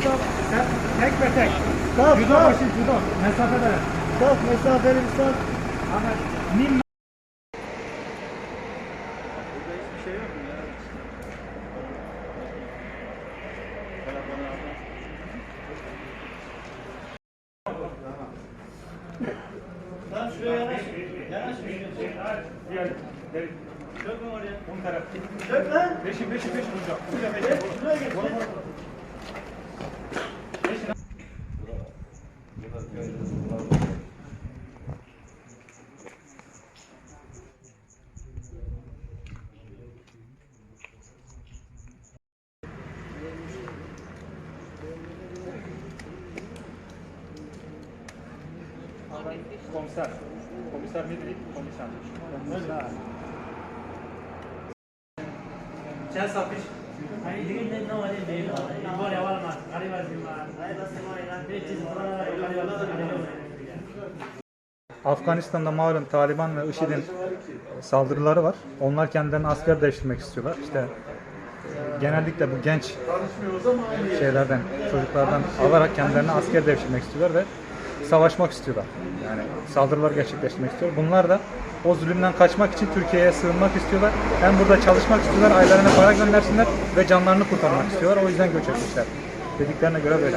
Sen tek ve tek. Stop, Judo stop. başı judo. Mesafede. Stop, mesafeli bir stop. Ama nim Lan şuraya yanaş. Yanaş. Diğer, gel. Dökme oraya. Bunun tarafı. Dök lan. Beşin, beşin hocam. Hocam beşin. Geç, şuraya geç. Komiser. Komiser ne dedik? Komiser. Komiser. C'è sappici. Hai di che no, è vero. Il cuore va al mare, arriva a Afganistan'da malum Taliban ve IŞİD'in saldırıları var. Onlar kendilerini asker değiştirmek istiyorlar. İşte genellikle bu genç şeylerden, çocuklardan alarak kendilerini asker devşirmek istiyorlar ve savaşmak istiyorlar. Yani saldırılar gerçekleştirmek istiyorlar. Bunlar da o zulümden kaçmak için Türkiye'ye sığınmak istiyorlar. Hem burada çalışmak istiyorlar, ailelerine para göndersinler ve canlarını kurtarmak istiyorlar. O yüzden göç etmişler. Dediklerine göre böyle.